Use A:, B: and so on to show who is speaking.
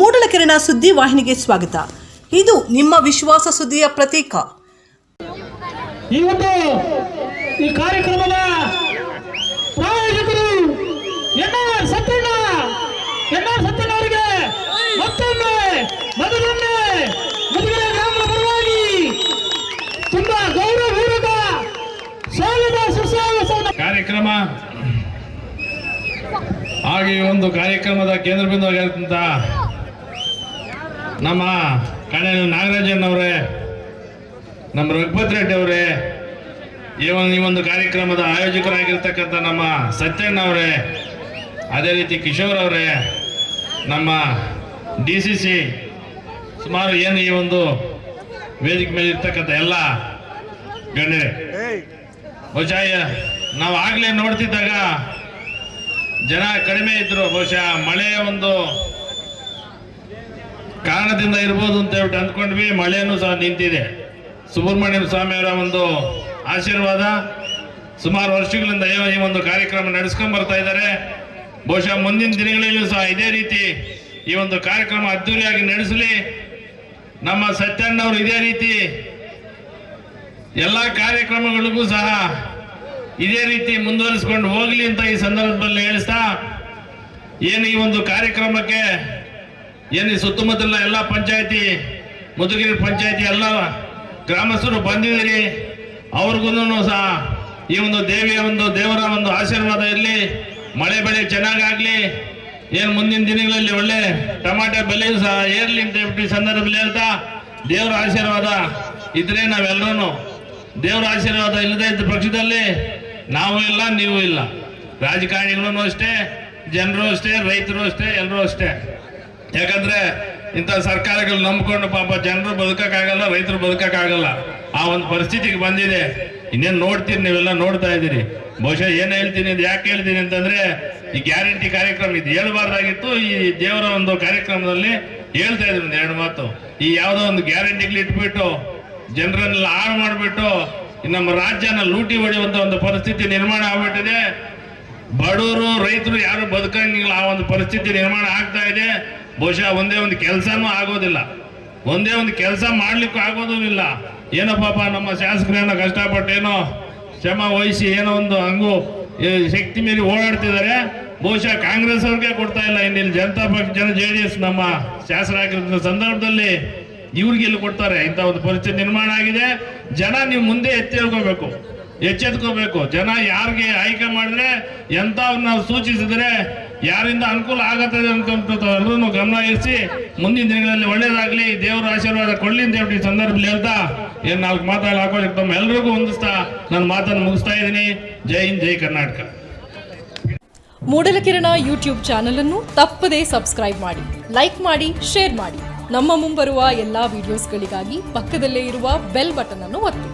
A: ಮೂಡಲಕೆರೆನ ಸುದ್ದಿ ವಾಹಿನಿಗೆ ಸ್ವಾಗತ. ಇದು ನಿಮ್ಮ ವಿಶ್ವಾಸ ಸುದ್ದಿಯ ಪ್ರತೀಕ.
B: ಇವತ್ತು ಈ ಕಾರ್ಯಕ್ರಮದ ಪ್ರಾಯೋಜಕರು N R Satyanna. N R Satyanna ಅವರಿಗೆ ಮತ್ತೊಮ್ಮೆ ಮೊದಲೊಮ್ಮೆ ಮುದುಗರ ಗ್ರಾಮದ ಪರವಾಗಿ ತುಂಬಾ ಗೌರವಪೂರ್ವಕ ಸ್ವಾಗತ ಸುಸ್ವಾಗತ.
C: ಕಾರ್ಯಕ್ರಮ ಹಾಗೆ ಒಂದು ಕಾರ್ಯಕ್ರಮದ ಕೇಂದ್ರ ಬಿಂದುವಾಗಿರ್ತಂತ ನಮ್ಮ ಕಣೆ ನಾಗರಾಜನ್ ಅವರೇ ನಮ್ಮ ರಘುಪತ್ ರೆಡ್ಡಿ ಅವರೇ ಈ ಒಂದು ಈ ಒಂದು ಕಾರ್ಯಕ್ರಮದ ಆಯೋಜಕರಾಗಿರ್ತಕ್ಕಂಥ ನಮ್ಮ ಸತ್ಯಣ್ಣ ಅವರೇ ಅದೇ ರೀತಿ ಕಿಶೋರ್ ಅವರೇ ನಮ್ಮ ಡಿ ಸಿ ಸಿ ಸುಮಾರು ಏನು ಈ ಒಂದು ವೇದಿಕೆ ಮೇಲೆ ಇರ್ತಕ್ಕಂಥ ಎಲ್ಲ ಗಣ್ಯರೇ. ಬಹುಶಃ ನಾವು ಆಗಲೇ ನೋಡ್ತಿದ್ದಾಗ ಜನ ಕಡಿಮೆ ಇದ್ರು ಬಹುಶಃ ಮಳೆಯ ಒಂದು ಕಾರಣದಿಂದ ಇರ್ಬೋದು ಅಂತ ಹೇಳ್ಬಿಟ್ಟು ಅಂದ್ಕೊಂಡ್ವಿ. ಮಳೆನೂ ಸಹ ನಿಂತಿದೆ. ಸುಬ್ರಹ್ಮಣ್ಯಂ ಸ್ವಾಮಿಯವರ ಒಂದು ಆಶೀರ್ವಾದ. ಸುಮಾರು ವರ್ಷಗಳಿಂದ ಈ ಒಂದು ಕಾರ್ಯಕ್ರಮ ನಡೆಸ್ಕೊಂಡ್ ಬರ್ತಾ ಇದ್ದಾರೆ. ಬಹುಶಃ ಮುಂದಿನ ದಿನಗಳಲ್ಲೂ ಸಹ ಇದೇ ರೀತಿ ಈ ಒಂದು ಕಾರ್ಯಕ್ರಮ ಅದ್ದೂರಿಯಾಗಿ ನಡೆಸಲಿ. ನಮ್ಮ ಸತ್ಯಣ್ಣವರು ಇದೇ ರೀತಿ ಎಲ್ಲ ಕಾರ್ಯಕ್ರಮಗಳಿಗೂ ಸಹ ಇದೇ ರೀತಿ ಮುಂದುವರಿಸಿಕೊಂಡು ಹೋಗಲಿ ಅಂತ ಈ ಸಂದರ್ಭದಲ್ಲಿ ಹೇಳಿಸ್ತಾ, ಏನು ಈ ಒಂದು ಕಾರ್ಯಕ್ರಮಕ್ಕೆ ಏನು ಸುತ್ತಮುತ್ತಲ ಎಲ್ಲ ಪಂಚಾಯತಿ, ಮುದುಗಿರಿ ಪಂಚಾಯತಿ ಎಲ್ಲ ಗ್ರಾಮಸ್ಥರು ಬಂದಿದ್ದೀರಿ. ಅವ್ರಿಗೂ ಸಹ ಈ ಒಂದು ದೇವಿಯ ಒಂದು ದೇವರ ಒಂದು ಆಶೀರ್ವಾದ ಇರಲಿ. ಮಳೆ ಬೆಳೆ ಚೆನ್ನಾಗಾಗ್ಲಿ. ಏನು ಮುಂದಿನ ದಿನಗಳಲ್ಲಿ ಒಳ್ಳೆ ಟಮಾಟೆ ಬೆಲೆಯೂ ಸಹ ಏರ್ಲಿ ಅಂತ ಹೇಳ್ಬಿಟ್ಟು ಸಂದರ್ಭದಲ್ಲಿ ಹೇಳ್ತಾ, ದೇವರ ಆಶೀರ್ವಾದ ಇದ್ರೆ ನಾವೆಲ್ಲರೂ ದೇವರ ಆಶೀರ್ವಾದ ಇಲ್ಲದೆ ಇದ್ದ ಪಕ್ಷದಲ್ಲಿ ನಾವು ಇಲ್ಲ, ನೀವು ಇಲ್ಲ. ರಾಜಕಾರಣಿಗಳೂ ಅಷ್ಟೇ, ಜನರು ಅಷ್ಟೇ, ರೈತರು ಅಷ್ಟೇ, ಎಲ್ಲರೂ ಅಷ್ಟೇ. ಯಾಕಂದ್ರೆ ಇಂಥ ಸರ್ಕಾರಗಳು ನಂಬ್ಕೊಂಡು ಪಾಪ ಜನರು ಬದುಕಕ್ಕಾಗಲ್ಲ, ರೈತರು ಬದುಕಕ್ಕಾಗಲ್ಲ. ಆ ಒಂದು ಪರಿಸ್ಥಿತಿಗೆ ಬಂದಿದೆ. ಇನ್ನೇನು ನೋಡ್ತೀರಿ ನೀವೆಲ್ಲ ನೋಡ್ತಾ ಇದ್ದೀರಿ. ಬಹುಶಃ ಏನು ಹೇಳ್ತೀನಿ ಅಂತ ಯಾಕೆ ಹೇಳ್ತೀನಿ ಅಂತಂದ್ರೆ, ಈ ಗ್ಯಾರಂಟಿ ಕಾರ್ಯಕ್ರಮ ಇದು ಹೇಳ್ಬಾರ್ದಾಗಿತ್ತು. ಈ ದೇವರ ಒಂದು ಕಾರ್ಯಕ್ರಮದಲ್ಲಿ ಹೇಳ್ತಾ ಇದ್ರು ಒಂದು ಎರಡು ಮಾತು. ಈ ಯಾವುದೋ ಒಂದು ಗ್ಯಾರಂಟಿಗಳು ಇಟ್ಬಿಟ್ಟು, ಜನರನ್ನೆಲ್ಲ ಹಾಳು ಮಾಡಿಬಿಟ್ಟು ನಮ್ಮ ರಾಜ್ಯನ ಲೂಟಿ ಹೊಡೆಯುವಂತ ಒಂದು ಪರಿಸ್ಥಿತಿ ನಿರ್ಮಾಣ ಆಗ್ಬಿಟ್ಟಿದೆ. ಬಡವರು, ರೈತರು ಯಾರು ಬದುಕಂಗಿಲ್ಲ. ಆ ಒಂದು ಪರಿಸ್ಥಿತಿ ನಿರ್ಮಾಣ ಆಗ್ತಾ ಇದೆ. ಬಹುಶಃ ಒಂದೇ ಒಂದು ಕೆಲಸನೂ ಆಗೋದಿಲ್ಲ. ಒಂದೇ ಒಂದು ಕೆಲಸ ಮಾಡ್ಲಿಕ್ಕೂ ಆಗೋದೂ ಇಲ್ಲ. ಏನೋ ಪಾಪ ನಮ್ಮ ಶಾಸಕರೇನೋ ಕಷ್ಟಪಟ್ಟೇನೋ ಶ್ರಮ ವಹಿಸಿ ಏನೋ ಒಂದು ಹಂಗು ಶಕ್ತಿ ಮೀರಿ ಓಡಾಡ್ತಿದ್ದಾರೆ. ಬಹುಶಃ ಕಾಂಗ್ರೆಸ್ ಅವ್ರಿಗೆ ಕೊಡ್ತಾ ಇಲ್ಲ. ಇನ್ನಿಲ್ಲಿ ಜನತಾ ಪಕ್ಷ, ಜನ ಜೆ ಡಿ ಎಸ್ ನಮ್ಮ ಶಾಸಕರಾಗಿರೋ ಸಂದರ್ಭದಲ್ಲಿ ಇವ್ರಿಗೆ ಇಲ್ಲಿ ಕೊಡ್ತಾರೆ. ಇಂಥ ಒಂದು ಪರಿಸ್ಥಿತಿ ನಿರ್ಮಾಣ ಆಗಿದೆ. ಜನ ನೀವು ಮುಂದೆ ಎಚ್ಚೆತ್ಕೋಬೇಕು ಎಚ್ಚೆತ್ಕೋಬೇಕು. ಜನ ಯಾರಿಗೆ ಆಯ್ಕೆ ಮಾಡಿದ್ರೆ ಎಂಥವ್ರನ್ನ ನಾವು ಸೂಚಿಸಿದ್ರೆ ಯಾರಿಂದ ಅನುಕೂಲ ಆಗತ್ತೆ ಅಂತ ಎಲ್ಲರೂ ಗಮನ ಇರಿಸಿ, ಮುಂದಿನ ದಿನಗಳಲ್ಲಿ ಒಳ್ಳೇದಾಗ್ಲಿ, ದೇವರ ಆಶೀರ್ವಾದ ಕೊಡಲಿ ಅಂತ ಹೇಳ್ಬಿಟ್ಟು ಸಂದರ್ಭದಲ್ಲಿ ಹೇಳ್ತಾ, ಏನ್ ನಾಲ್ಕು ಮಾತಾಡಿ ಹಾಕೋದಕ್ಕೆ ತಮ್ಮ ಎಲ್ರಿಗೂ ಹೊಂದಿಸ್ತಾ ನನ್ನ ಮಾತನ್ನು ಮುಗಿಸ್ತಾ ಇದ್ದೀನಿ. ಜೈ ಹಿಂದ್, ಜೈ ಕರ್ನಾಟಕ.
D: ಮೂಡಲಕಿರಣ ಯೂಟ್ಯೂಬ್ ಚಾನಲ್ ಅನ್ನು ತಪ್ಪದೇ ಸಬ್ಸ್ಕ್ರೈಬ್ ಮಾಡಿ, ಲೈಕ್ ಮಾಡಿ, ಶೇರ್ ಮಾಡಿ. ನಮ್ಮ ಮುಂಬರುವ ಎಲ್ಲಾ ವಿಡಿಯೋಸ್ಗಳಿಗಾಗಿ ಪಕ್ಕದಲ್ಲೇ ಇರುವ ಬೆಲ್ ಬಟನ್ ಅನ್ನು ಒತ್ತಿ.